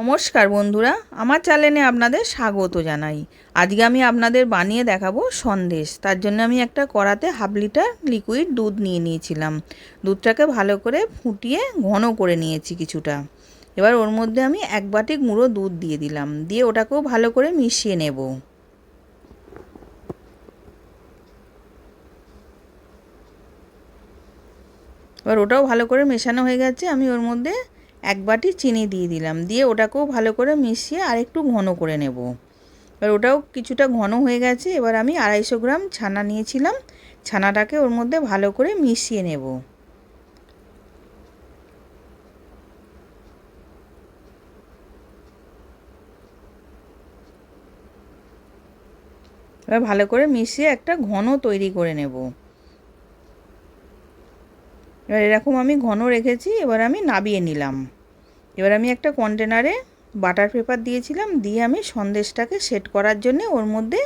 নমস্কার বন্ধুরা, আমার চ্যানেলে আপনাদের স্বাগত জানাই। আজকে আমি আপনাদের বানিয়ে দেখাবো সন্দেশ। তার জন্য আমি একটা কড়াতে হাফ লিটার লিকুইড দুধ নিয়ে নিয়েছিলাম। দুধটাকে ভালো করে ফুটিয়ে ঘন করে নিয়েছি কিছুটা। এবার ওর মধ্যে আমি এক বাটি গুঁড়ো দুধ দিয়ে দিলাম। দিয়ে ওটাকেও ভালো করে মিশিয়ে নেব। এবার ওটাও ভালো করে মেশানো হয়ে গেছে। আমি ওর মধ্যে এক বাটি চিনি দিয়ে দিলাম। দিয়ে ওটাকেও ভালো করে মিশিয়ে আর একটু ঘন করে নেব। এবার ওটাও কিছুটা ঘন হয়ে গেছে, এবার আমি আড়াইশো গ্রাম ছানা নিয়েছিলাম। ছানাটাকে ওর মধ্যে ভালো করে মিশিয়ে নেব। এবার ভালো করে মিশিয়ে একটা ঘন তৈরি করে নেব। এবার এরকম আমি ঘন রেখেছি, এবার আমি নাবিয়ে নিলাম। এবার আমি একটা কন্টেনারে বাটার পেপার দিয়েছিলাম, দিয়ে আমি সন্দেশটাকে সেট করার জন্য ওর মধ্যে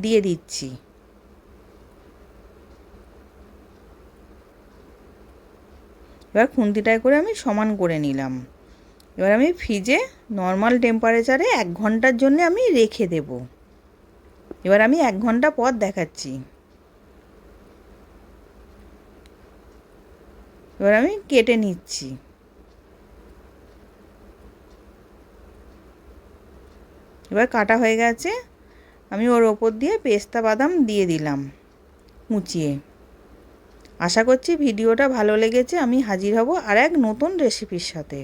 দিয়ে দিচ্ছি। এবার খুন্তিটায় করে আমি সমান করে নিলাম। এবার আমি ফ্রিজে নর্মাল টেম্পারেচারে এক ঘণ্টার জন্য আমি রেখে দেব। এবার আমি এক ঘণ্টা পর দেখাচ্ছি। এবার আমি কেটে নিচ্ছি। এবার কাটা হয়ে গেছে, আমি ওর ওপর দিয়ে পেস্তা বাদাম দিয়ে দিলাম কুচিয়ে। আশা করছি ভিডিওটা ভালো লেগেছে, আমি হাজির হব আর এক নতুন রেসিপির সাথে।